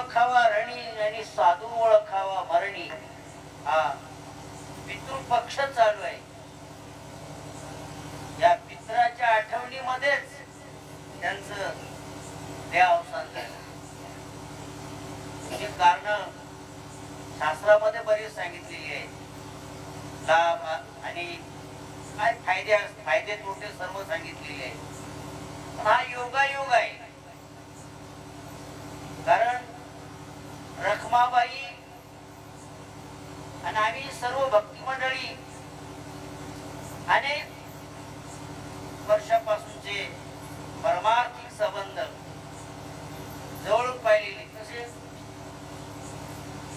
ओळखावा रणी आणि साधू ओळखावा मरणी. हा पितृपक्ष चालू आहे. या पित्राच्या आठवणीमध्येच त्यांचं देहावसान झालं. त्याची कारण शास्त्रामध्ये बरीच सांगितलेली आहे लाभ आणि काय फायदे फायदे तोटे सर्व सांगितलेले आहे हा योगायोग आहे. कारण रखमाबाई. आणि आम्ही सर्व भक्ती मंडळी अनेक वर्षापासूनचे परमार्थिक संबंध जवळून पाहिलेले. तसेच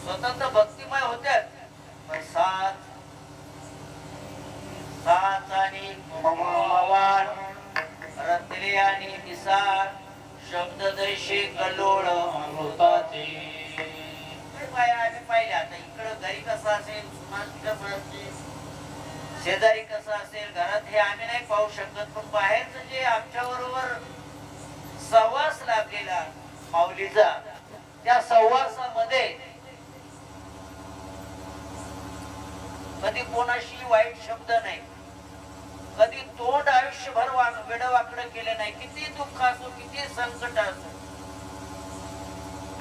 स्वतंत्र भक्तिमय होत्याच पण साथ साथ आणि मवान रत्ले आणि निसार शब्ददर्शी कलोळ अमृताचे. पाय- आम्ही पाहिले आता इकडं घरी कसं असेल सुनात कसं असेल शेजारी कसं असेल घरात हे आम्ही नाही पाहू शकत पण बाहेरच जे आमच्या बरोबर सहवास लाभलेला माऊलीचा त्या सहवासामध्ये कधी कोणाशी वाईट शब्द नाही. कधी तोंड आयुष्यभर वेड वाकड केलं नाही. किती दुःख असो किती संकट असो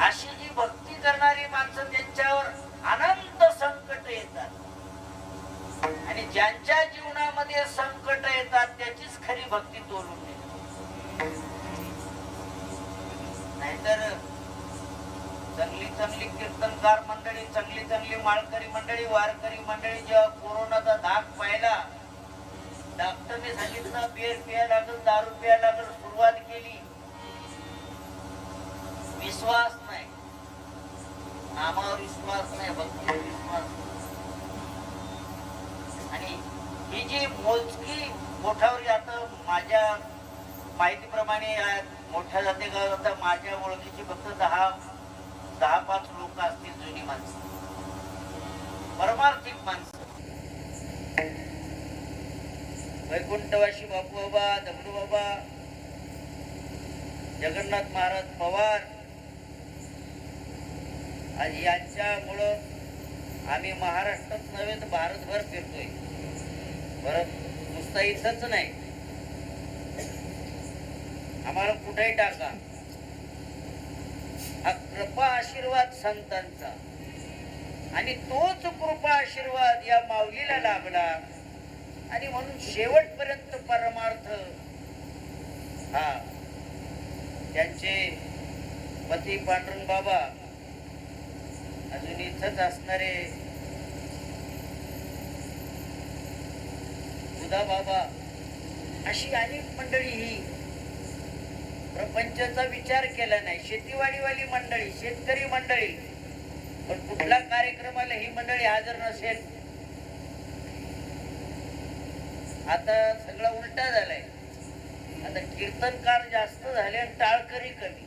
अशी जी भक्ती करणारी माणसं त्यांच्यावर अनंत संकट येतात आणि ज्यांच्या जीवनामध्ये संकट येतात त्याचीच खरी भक्ती तोलून देते नाहीतर चांगली चांगली कीर्तनकार मंडळी चांगली चांगली माळकरी मंडळी वारकरी मंडळी जेव्हा कोरोनाचा धाक पाहिला डॉक्टरने सांगितलं बेर पिया लागल दारू पिया लागल सुरुवात केली. विश्वास नाही. आम्हावर विश्वास नाही भक्ती विश्वास नाही. आणि ही जी मोजकी मोठावर आता माझ्या माहितीप्रमाणे मोठ्या जाते आता माझ्या ओळखीची फक्त दहा दहा पाच लोक असतील जुनी माणसं. परमार्थिक माणसं. वैकुंठवाशी बापू बाबा दगडू बाबा जगन्नाथ महाराज पवार आज यांच्यामुळं आम्ही महाराष्ट्रात नव्हे तर भारतभर फिरतोय. परत नुसता इथंच नाही. आम्हाला कुठेही टाका. हा कृपा आशीर्वाद संतांचा. आणि तोच कृपा आशीर्वाद या माऊलीला लाभला. आणि म्हणून शेवटपर्यंत परमार्थ हा त्यांचे पती पांडुरंग बाबा अजून इथंच असणारे उदा बाबा अशी अनेक मंडळी ही प्रपंचा विचार केला नाही. शेतीवाडीवाली मंडळी शेतकरी मंडळी. पण कुठल्या कार्यक्रमाला ही मंडळी हजर नसेल? आता सगळा उलटा झालाय. आता कीर्तनकार जास्त झाले आणि टाळकरी कमी.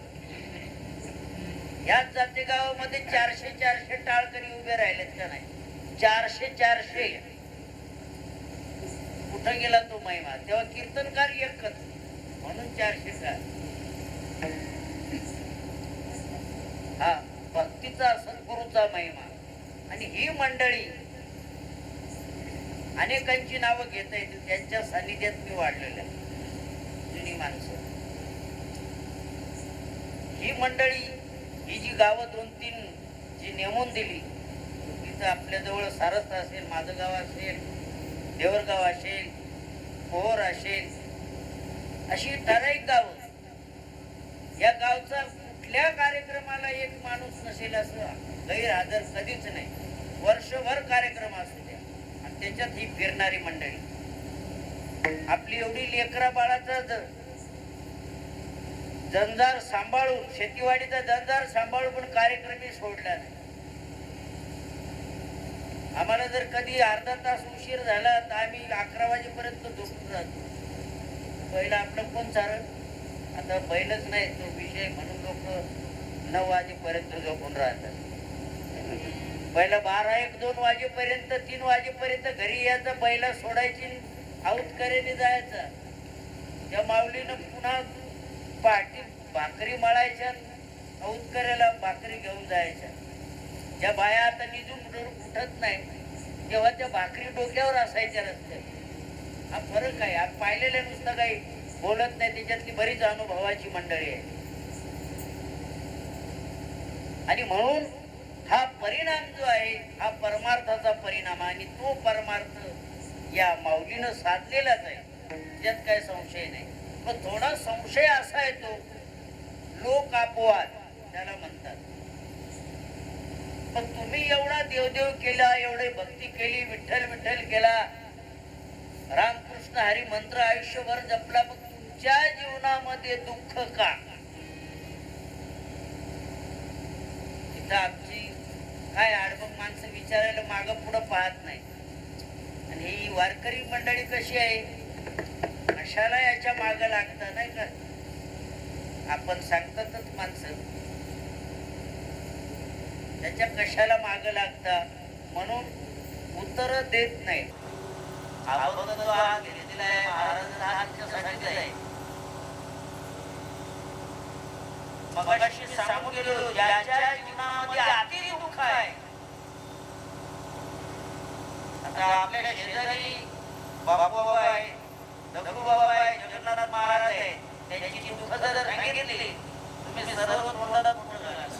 याच जाते गावामध्ये चारशे चारशे टाळकरी उभे राहिलेत का नाही? चारशे चारशे. कुठं गेला तो महिमा. तेव्हा कीर्तनकार एकच. म्हणून चारशे चार हा भक्तीचा सद्गुरूचा महिमा. आणि ही मंडळी अनेकांची नावं घेता येतील त्यांच्या सानिध्यात मी वाढलेल्या जुनी माणसं. ही मंडळी ही जी गावं दोन तीन जी नेमून दिली तिथं आपल्याजवळ सारस्थ असेल माझं गाव असेल देवरगाव असेल पोहर असेल अशी ठराविक गाव. या गावचा कुठल्या कार्यक्रमाला एक माणूस नसेल असं गैरहजर कधीच नाही. वर्षभर कार्यक्रम असू द्या. आणि त्याच्यात ही फिरणारी मंडळी. आपली एवढी लेकरा बाळाचा ज- जंजार सांभाळून शेतीवाडीचा जंजार सांभाळून पण कार्यक्रमही सोडला नाही. आम्हाला जर कधी अर्धा तास उशीर झाला तर आम्ही अकरा वाजेपर्यंत झोपून जातो. पहिलं आपलं कोण चालत आता बैलच नाही तो विषय म्हणून लोक नऊ वाजेपर्यंत झोपून राहतात. पहिला बारा एक दोन वाजेपर्यंत तीन वाजेपर्यंत घरी यायचं बैला सोडायची आऊत करेने जायचा. त्या माऊलीनं पुन्हा पाठी भाकरी मळायच्या औतकऱ्याला भाकरी घेऊन जायच्या. ज्या बाया आता निजून कुठं उठत नाही तेव्हा त्या भाकरी डोक्यावर असायच्या रस्त्यात. हा फरक आहे. हा पाहिलेलं नुसतं काही बोलत नाही त्याच्यातली बरीच अनुभवाची मंडळी आहे. आणि म्हणून हा परिणाम जो आहे हा परमार्थाचा परिणाम आहे. आणि तो परमार्थ या माऊलीनं साधलेलाच आहे. त्यात काय संशय नाही. पण थोडा संशय असा येतो लोक अपवाद त्याला म्हणतात. पण तुम्ही एवढा देवदेव केला एवढे भक्ती केली विठ्ठल विठ्ठल केला. रामकृष्ण हरी मंत्र आयुष्यभर जपला मग तुमच्या जीवनामध्ये दुःख का? इथं आमची काय आडबग माणसं विचारायला माग पुढं पाहत नाही. आणि ही वारकरी मंडळी कशी आहे? कशाला याच्या माग लागतं नाही का? आपण सांगतातच माणसं. त्याच्या कशाला माग लागता? म्हणून उत्तर देत नाही. महाराजांना सांगून गेलो ज्याच्या जीवनामध्ये दुःख आहे. आता आपल्या शेजारी बाबा बाबा आहे दगडू बाबा आहे जगन्नाथ महाराज आहे त्यांची जी दुःख जर सांगितली तुम्ही सर्व तोंडात मोठं घालाल.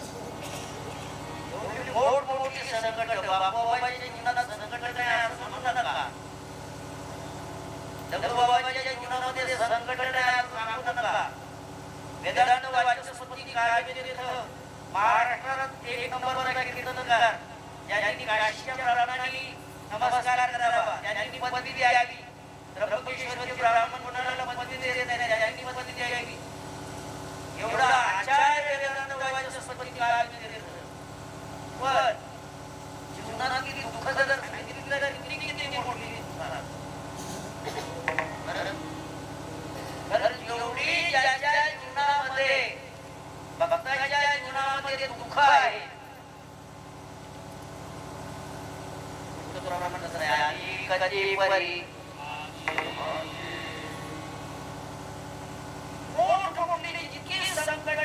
एवढी मोठमोठी संकट बाबाबाच्या जीवनात संकट नाही असं म्हणू नका दगडूबाबाच्या जीवनामध्ये संकट नाही असं सांगू नका वेदांत वाचस्पती काव्यतीर्थ महाराष्ट्रात एक नंबरचा कीर्तनकार ज्यांनी काशीच्या प्राणांनी नमस्कार करावा. त्यांनी पदवी द्यावी. त्र्यंबकेश्वरी ब्राह्मण मंडळाला पदवी देत नाही? त्यांनी पदवी द्यावी. एवढा आचार्य वेदांत वाचस्पती काव्यतीर्थ पण जीवनात किती दुःख जर सांगितलं तर किती किती मोठी महाराज बरं? कारण एवढी ज्याच्या जीवनामध्ये भक्ताच्या जीवनामध्ये दुःख आहे तुकारामांचं नाही, आणि परी जितकी संकट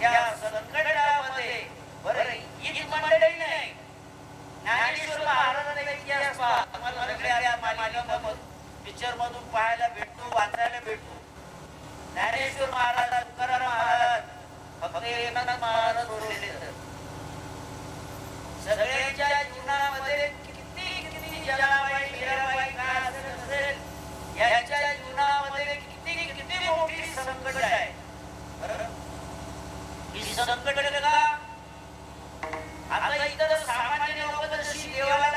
या संकटामध्ये बरं हीच मंडळी नाही. ज्ञानेश्वर महाराजांचा इतिहास सगळ्या मालिका पिक्चर मधून पाहायला भेटतो वाचायला भेटतो ज्ञानेश्वर महाराज तुकाराम महाराज फक्त एकनाथ महाराज सोडलेले सगळ्यांच्या जीवनामध्ये किती किती जनाबाई याच्या जीवनामध्ये किती किती मोठी संकट आहे. बरं? ही संकट का? आता इतर सामान्य लोक जशी देवाला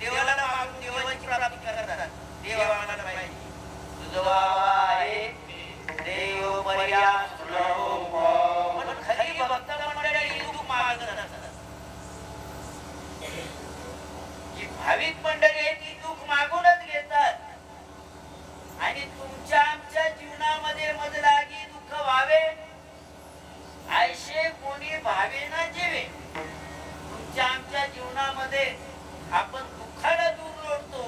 देवाला मागून देवाची प्राप्ती करतात देव आम्हाला पाहिजे तुझं बाबा जीवनामध्ये आपण दुःखाला दूर लोटतो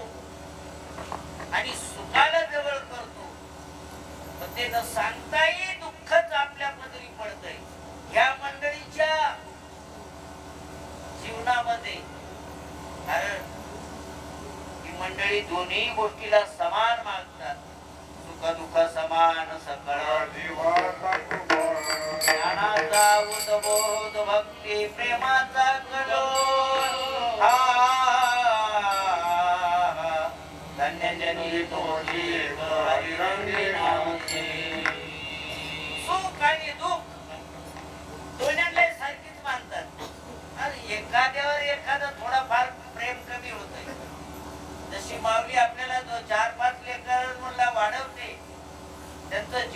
आणि सुखाला जवळ करतो. पण ते न सांगताही दुःखच आपल्या पदरी पडतंय. ह्या मंडळीच्या जीवनामध्ये. कारण ही मंडळी दोन्ही गोष्टीला समान मागतात सुख दुःख समान सकळ ज्ञानाचा उद्बोध भक्ती प्रेम सुख आणि दुःख. दोन्हीला सारखीच मानतात. आणि एखाद्यावर एखादा थोडाफार प्रेम कमी होत जशी माऊली आपल्याला चार पाच लेकर वाढवते त्यांचं